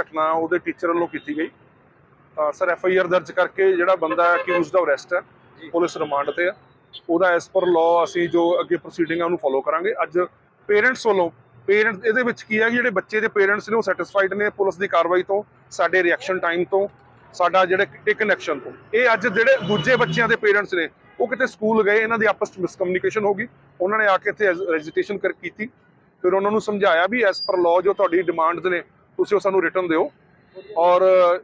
ਘਟਨਾ ਉਹਦੇ ਟੀਚਰ ਵੱਲੋਂ ਕੀਤੀ ਗਈ। ਤਾਂ ਸਰ ਐਫ ਆਈ ਆਰ ਦਰਜ ਕਰਕੇ ਜਿਹੜਾ ਬੰਦਾ ਅਕਿਊਜ਼ਡ ਦਾ ਅਰੈਸਟ ਹੈ ਪੁਲਿਸ ਰਿਮਾਂਡ ਤੇ ਹੈ ਉਹਦਾ ਐਸ ਪਰ ਲਾਅ ਅਸੀਂ ਜੋ ਅੱਗੇ ਪ੍ਰੋਸੀਡਿੰਗ ਆ ਉਹਨੂੰ ਫੋਲੋ ਕਰਾਂਗੇ। ਅੱਜ ਪੇਰੈਂਟਸ ਵੱਲੋਂ ਪੇਰੈਂਟਸ ਇਹਦੇ ਵਿੱਚ ਕੀ ਹੈ ਕਿ ਜਿਹੜੇ ਬੱਚੇ ਦੇ ਪੇਰੈਂਟਸ ਨੇ ਉਹ ਸੈਟੀਸਫਾਈਡ ਨੇ ਪੁਲਿਸ ਦੀ ਕਾਰਵਾਈ ਤੋਂ ਸਾਡੇ ਰਿਐਕਸ਼ਨ ਟਾਈਮ ਤੋਂ ਸਾਡਾ ਜਿਹੜੇ ਇੱਕ ਕਨੈਕਸ਼ਨ ਤੋਂ। ਇਹ ਅੱਜ ਜਿਹੜੇ ਦੂਜੇ ਬੱਚਿਆਂ ਦੇ ਪੇਰੈਂਟਸ ਨੇ ਉਹ ਕਿਤੇ ਸਕੂਲ ਗਏ ਇਹਨਾਂ ਦੀ ਆਪਸ ਵਿੱਚ ਮਿਸਕਮਿਊਨੀਕੇਸ਼ਨ ਹੋ ਗਈ। ਉਹਨਾਂ ਨੇ ਆ ਕੇ ਇੱਥੇ ਰੈਜਿਸਟ੍ਰੇਸ਼ਨ ਕਰ ਕੀਤੀ। ਫਿਰ ਉਹਨਾਂ ਨੂੰ ਸਮਝਾਇਆ ਵੀ ਐਸ ਪਰ ਲਾਅ ਜੋ ਤੁਹਾਡੀ ਡਿਮਾਂਡਸ ਨੇ ਤੁਸੀਂ ਉਹ ਸਾਨੂੰ ਰਿਟਰਨ ਦਿਓ। ਔਰ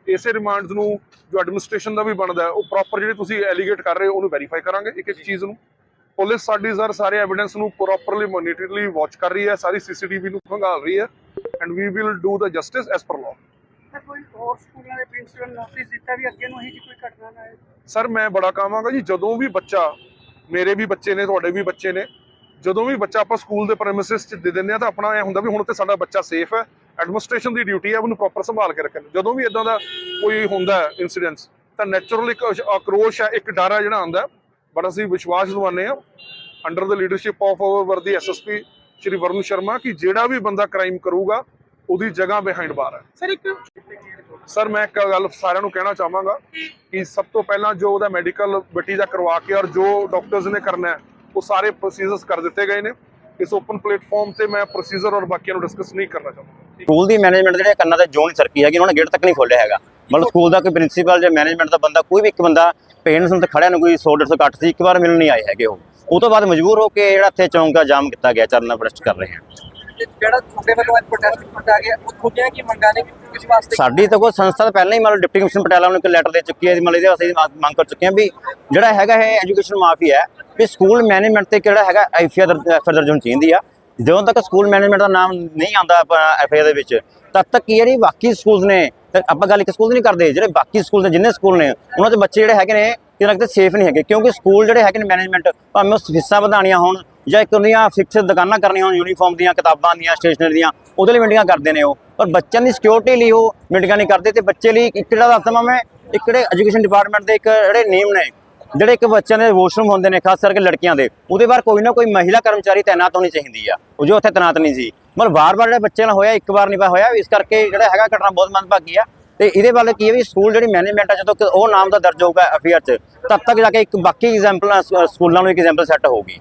ਇਸੇ ਰਿਮਾਂਡਸ ਨੂੰ ਜੋ ਐਡਮਿਨਿਸਟ੍ਰੇਸ਼ਨ ਦਾ ਵੀ ਬਣਦਾ ਹੈ, ਉਹ ਪ੍ਰੋਪਰ ਜਿਹੜੇ ਤੁਸੀਂ ਐਲੀਗੇਟ ਕਰ ਰਹੇ ਹੋ ਉਹਨੂੰ ਵੈਰੀਫਾਈ ਕਰਾਂਗੇ ਇੱਕ ਇੱਕ ਚੀਜ਼ ਨੂੰ। ਪੁਲਿਸ ਸਾਡੀ ਸਰ ਸਾਰੇ ਐਵੀਡੈਂਸ ਨੂੰ ਪ੍ਰੋਪਰਲੀ ਮੋਨੀਟਰਲੀ ਵਾਚ ਕਰ ਰਹੀ ਹੈ ਸਾਰੀ ਸੀਸੀਟੀਵੀ ਨੂੰ ਖੰਗਾਲ ਰਹੀ ਹੈ and we will do the justice as per law ਤਾਂ ਕੋਈ ਹੋਰ ਸਕੂਲਾਂ ਦੇ ਪ੍ਰਿੰਸੀਪਲ ਨੋਟਿਸ ਦਿੱਤਾ ਵੀ ਅੱਗੇ ਨੂੰ ਹੀ ਜੀ ਕੋਈ ਘਟਨਾ ਨਾ ਆਏ? ਸਰ ਮੈਂ ਬੜਾ ਕਹਾਂਗਾ ਜੀ ਜਦੋਂ ਵੀ ਬੱਚਾ ਮੇਰੇ ਵੀ ਬੱਚੇ ਨੇ ਤੁਹਾਡੇ ਵੀ ਬੱਚੇ ਨੇ ਜਦੋਂ ਵੀ ਬੱਚਾ ਆਪਾਂ ਸਕੂਲ ਦੇ ਪ੍ਰੈਮਿਸਿਸ 'ਚ ਦੇ ਦਿੰਦੇ ਆ ਤਾਂ ਆਪਣਾ ਇਹ ਹੁੰਦਾ ਵੀ ਹੁਣ ਤੇ ਸਾਡਾ ਬੱਚਾ ਸੇਫ ਹੈ ਐਡਮਿਨਿਸਟ੍ਰੇਸ਼ਨ ਦੀ ਡਿਊਟੀ ਹੈ ਉਹਨੂੰ ਪ੍ਰੋਪਰ ਸੰਭਾਲ ਕੇ ਰੱਖਣ ਜਦੋਂ ਵੀ ਇਦਾਂ ਦਾ ਕੋਈ ਹੁੰਦਾ ਇਨਸੀਡੈਂਟਸ ਤਾਂ ਨੈਚੁਰਲ ਇੱਕ ਆਕਰੋਸ਼ ਹੈ ਇੱਕ ਡਰ ਹੈ ਜਿਹੜਾ ਆਉਂਦਾ ਬਟ ਅਸੀਂ ਵਿਸ਼ਵਾਸ ਦਿਵਾਉਂਦੇ ਆ under the leadership of our worthy SSP Shri Varun Sharma ਕਿ ਜਿਹੜਾ ਵੀ ਬੰਦਾ ਕ੍ਰਾਈਮ ਕਰੂਗਾ ਉਹਦੀ ਜਗ੍ਹਾ ਬਿਹਾਈਂਡ ਬਾਰ ਹੈ। ਸਰ ਇੱਕ ਸਰ ਮੈਂ ਇੱਕ ਗੱਲ ਸਾਰਿਆਂ ਨੂੰ ਕਹਿਣਾ ਚਾਹਾਂਗਾ ਕਿ ਸਭ ਤੋਂ ਪਹਿਲਾਂ ਜੋ ਉਹਦਾ ਮੈਡੀਕਲ ਬੱਟੀ ਦਾ ਕਰਵਾ ਕੇ ਔਰ ਜੋ ਡਾਕਟਰਸ ਨੇ ਕਰਨਾ ਹੈ ਉਹ ਸਾਰੇ ਪ੍ਰੋਸੀਜਰਸ ਕਰ ਦਿੱਤੇ ਗਏ ਨੇ। ਇਸ ਓਪਨ ਪਲੇਟਫਾਰਮ ਤੇ ਮੈਂ ਪ੍ਰੋਸੀਜਰ ਔਰ ਬਾਕੀਆਂ ਨੂੰ ਡਿਸਕਸ ਨਹੀਂ ਕਰਨਾ ਚਾਹੁੰਦਾ। ਸਕੂਲ ਦੀ ਮੈਨੇਜਮੈਂਟ ਜਿਹੜੇ ਕੰਨਾਂ ਤੇ ਜੋਨ ਸਰਕੀ ਹੈਗੀ ਉਹਨਾਂ ਨੇ ਗੇਟ ਤੱਕ ਨਹੀਂ ਖੋਲਿਆ ਹੈਗਾ। ਮਤਲਬ ਸਕੂਲ ਦਾ ਕੋਈ ਪ੍ਰਿੰਸੀਪਲ ਜਾਂ ਮੈਨੇਜਮੈਂਟ ਦਾ ਬੰਦਾ ਕੋਈ ਵੀ ਇੱਕ ਬੰਦਾ ਪੇਰੈਂਟਸ ਨੂੰ ਤੇ ਖੜਿਆ ਨੂੰ ਕੋਈ 100 150 ਘੱਟ ਸੀ ਇੱਕ ਵਾਰ ਮਿਲਣ ਨਹੀਂ ਆਏ ਹੈਗੇ ਉਹ। ਉਹ ਤੋਂ ਬਾਅਦ ਮਜਬੂਰ ਹੋ ਕੇ ਜਿਹੜਾ ਇੱਥੇ ਚੌਂਕ ਦਾ ਜਾਮ ਕੀਤਾ ਗਿਆ ਚਰਨਾ ਪ੍ਰੋਟੈਸਟ ਕਰ ਰਹੇ ਹਾਂ ਜਿਹੜਾ ਤੁਹਾਡੇ ਵੱਲੋਂ ਅੱਜ ਪ੍ਰੋਟੈਸਟ ਕੀਤਾ ਗਿਆ ਉਹ ਤੁਹਾਡੀਆਂ ਕੀ ਮੰਗਾਂ ਨੇ? ਕਿਸ ਵਾਸਤੇ? ਸਾਡੀ ਤਾਂ ਕੋਈ ਸੰਸਥਾ ਤਾਂ ਪਹਿਲਾਂ ਹੀ ਮਤਲਬ ਡਿਪਟੀ ਕਮਿਸ਼ਨਰ ਪਟਿਆਲਾ ਨੂੰ ਇੱਕ ਲੈਟਰ ਦੇ ਚੁੱਕੀ ਹੈ ਮਤਲਬ ਇਹਦੇ ਵਾਸਤੇ ਮੰਗ ਕਰ ਚੁੱਕੇ ਹਾਂ ਵੀ ਜਿਹੜਾ ਹੈਗਾ ਇਹ ਐਜੂਕੇਸ਼ਨ ਮਾਫੀ ਹੈ ਵੀ ਸਕੂਲ ਮੈਨੇਜਮੈਂਟ ਤੇ ਕਿਹੜਾ ਹੈਗਾ ਐਫਆਈਆਰ ਐਫਆਈਆਰ ਦਰਜ ਹੋਣੀ ਚਾਹੀਦੀ ਆ। ਜਦੋਂ ਤੱਕ ਸਕੂਲ ਮੈਨੇਜਮੈਂਟ ਦਾ ਨਾਮ ਨਹੀਂ ਆਉਂਦਾ ਐਫਆਈਆਰ ਦੇ ਵਿੱਚ, ਤਦ ਤੱਕ ਕੀ ਜਿਹੜੀ ਬਾਕੀ ਸਕੂਲਸ ਨੇ ਆਪਾਂ ਗੱਲ ਇੱਕ ਸਕੂਲ ਦੀ ਨਹੀਂ ਕਰਦੇ, ਜਿਹੜੇ ਬਾਕੀ ਸਕੂਲ ਨੇ, ਜਿੰਨੇ ਸਕੂਲ ਨੇ, ਉਹਨਾਂ ਦੇ ਬੱਚੇ ਜਿਹੜੇ ਹੈਗੇ ਨੇ, ਕਿਤੇ ਕਿਤੇ ਸੇਫ ਨਹੀਂ ਹੈਗੇ, ਕਿਉਂਕਿ ਸਕੂਲ ਜਿਹੜੇ ਹੈਗੇ ਨੇ ਮੈਨੇਜਮੈਂਟ ਭਾਵੇਂ ਉਹ ਫੀਸਾਂ ਵਧਾਉਣੀਆਂ ਹੋਣ ਜਾਂ ਇੱਕ ਉਹਦੀਆਂ ਫਿਕਸ ਦੁਕਾਨਾਂ ਕਰਨੀਆਂ ਹੋਣ ਯੂਨੀਫਾਰਮ ਦੀਆਂ, ਕਿਤਾਬਾਂ ਦੀਆਂ ਸਟੇਸ਼ਨਰੀ ਦੀਆਂ, ਉਹਦੇ ਲਈ ਮੀਟਿੰਗਾਂ ਕਰਦੇ ਨੇ ਉਹ। ਪਰ ਬੱਚਿਆਂ ਦੀ ਸਿਕਿਉਰਿਟੀ ਲਈ ਉਹ ਮੀਟਿੰਗਾਂ ਨਹੀਂ ਕਰਦੇ, ਤੇ ਬੱਚੇ ਲਈ ਇੱਕ ਜਿਹੜਾ ਦੱਸਦਾ ਮੈਂ, ਇੱਕ ਜਿਹੜੇ ਐਜੂਕੇਸ਼ਨ ਡਿਪਾਰਟਮੈਂਟ ਦੇ ਇੱਕ ਜਿਹੜੇ ਨਿਯਮ ਨੇ ਜਿਹੜੇ ਇੱਕ ਬੱਚਿਆਂ ਦੇ ਵਾਸ਼ਰੂਮ ਹੁੰਦੇ ਨੇ, ਖਾਸ ਕਰਕੇ ਲੜਕੀਆਂ ਦੇ, ਉਹਦੇ ਬਾਹਰ ਕੋਈ ਨਾ ਕੋਈ ਮਹਿਲਾ ਕਰਮਚਾਰੀ ਤਾਇਨਾਤ ਹੋਣੀ ਚਾਹੀਦੀ ਆ। ਉਹ ਜੋ ਉੱਥੇ ਤਾਇਨਾਤ ਨਹੀਂ ਸੀ। ਮਤਲਬ ਵਾਰ-ਵਾਰ ਜਿਹੜੇ ਬੱਚੇ ਨਾਲ ਹੋਇਆ, ਇੱਕ ਵਾਰ ਨਹੀਂ ਪਾ ਹੋਇਆ, ਇਸ ਕਰਕੇ ਜਿਹੜਾ ਹੈਗਾ ਘਟਨਾ ਬਹੁਤ ਮੰਦਭਾਗੀ ਆ। ਤੇ ਇਹਦੇ ਵੱਲ ਕੀ ਹੈ ਵੀ ਸਕੂਲ ਜਿਹੜੀ ਮੈਨੇਜਮੈਂਟ ਆ, ਜਦੋਂ ਉਹ ਨਾਮ ਦਾ ਦਰਜ ਹੋਊਗਾ ਅਫੇਅਰ 'ਚ, ਤਦ ਤੱਕ ਜਾ ਕੇ ਇੱਕ ਬਾਕੀ ਐਗਜ਼ਾਮਪਲ ਸਕੂਲਾਂ ਨੂੰ ਇੱਕ ਐਗਜ਼ਾਮਪਲ ਸੈੱਟ ਹੋਊਗੀ।